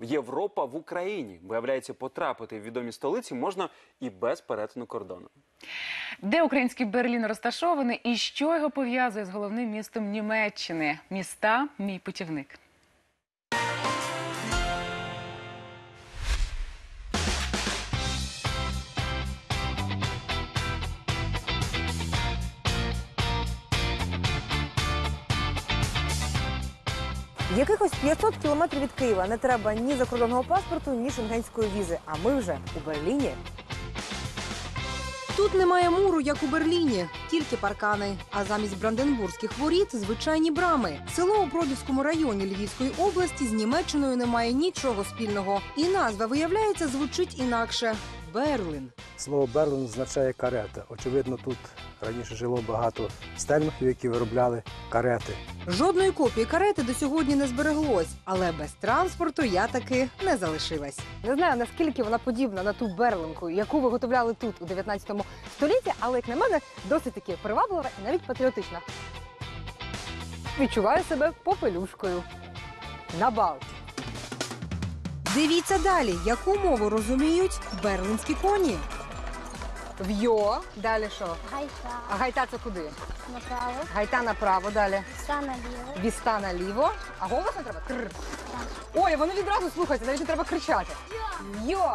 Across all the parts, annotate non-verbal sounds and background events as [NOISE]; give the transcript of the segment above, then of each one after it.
Європа в Україні. Виявляється, потрапити в відомі столиці можна і без перетину кордону. Де український Берлін розташований і що його пов'язує з головним містом Німеччини? Міста мій путівник. Якихось 500 кілометрів від Києва не треба ні закордонного паспорту, ні шенгенської візи. А ми вже у Берліні. Тут немає муру, як у Берліні, тільки паркани. А замість Бранденбурзьких воріт звичайні брами. Село у Бродівському районі Львівської області з Німеччиною не має нічого спільного. І назва, виявляється, звучить інакше Берлин. Слово Берлин означає карета. Очевидно, тут раніше жило багато стельмахів, які виробляли карети. Жодної копії карети до сьогодні не збереглось, але без транспорту я таки не залишилась. Не знаю наскільки вона подібна на ту берлинку, яку виготовляли тут у 19 столітті, але як на мене, досить таки приваблива і навіть патріотична. Відчуваю себе попелюшкою. На бал. Дивіться далі, яку мову розуміють берлинські коні. В'йо. Далі що? Гайта А гайта це куди? направо, Гайта направо, далі. ста наліво. Віста наліво. А голос не треба? Кр. Ой, вони відразу слухаються, навіть не треба кричати. Йо!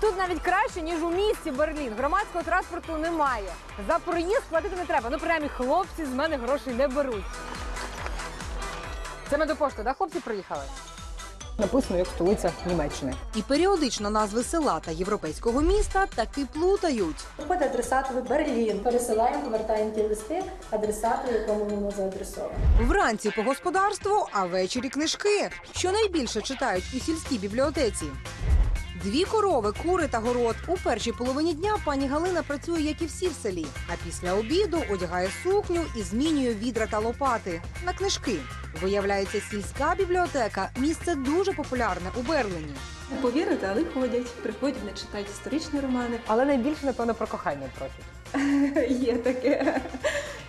Тут навіть краще, ніж у місті Берлін. Громадського транспорту немає. За проїзд платити не треба. Ну, принаймні, хлопці з мене грошей не беруть. Це ми до пошти, да, хлопці приїхали? Написано як столиця Німеччини. І періодично назви села та європейського міста таки плутають. Приходить адресатовий Берлін. Пересилаємо, повертаємо ті листи адресату, якому воно заадресовано. Вранці по господарству, а ввечері книжки, що найбільше читають у сільській бібліотеці. Дві корови, кури та город. У першій половині дня пані Галина працює, як і всі в селі. А після обіду одягає сукню і змінює відра та лопати на книжки. Виявляється, сільська бібліотека місце дуже популярне у Берлині. Не повірите, але ходять. Приходять, не читають історичні романи. Але найбільше, напевно, про кохання трохи. [LAUGHS] Є таке.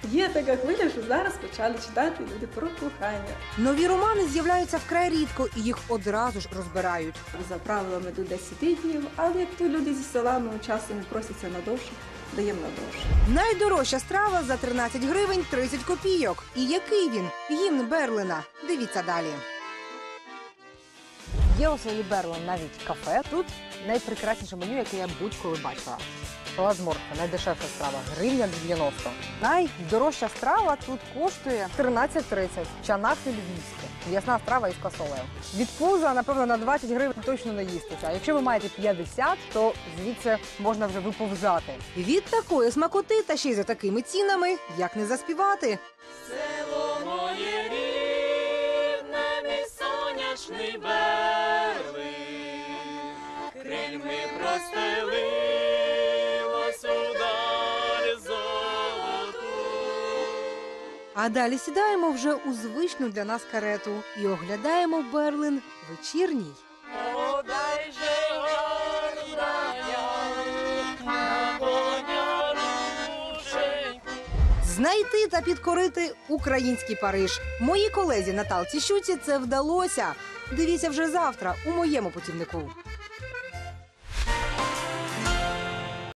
Є така хвиля, що зараз почали читати люди про кохання. Нові романи з'являються вкрай рідко і їх одразу ж розбирають. За правилами до 10 днів, але як то люди зі села ну, часом не просяться на довше, даємо на. Найдорожча страва за 13 гривень 30 копійок. І який він? Гімн Берлина. Дивіться далі. Є у селі Берлин навіть кафе. Тут найпрекрасніше меню, яке я будь-коли бачила. Моркви, найдешевша страва, гривня 90. Найдорожча страва тут коштує 13,30. Чанахи львівське. М'ясна страва із косолею. Від пуза, напевно, на 20 гривень точно не їстися. А якщо ви маєте 50, то звідси можна вже виповзати. Від такої смакоти та ще й за такими цінами, як не заспівати. А далі сідаємо вже у звичну для нас карету і оглядаємо Берлин вечірній. Знайти та підкорити український Париж. Моїй колезі Наталці Щуці це вдалося. Дивіться вже завтра у моєму путівнику.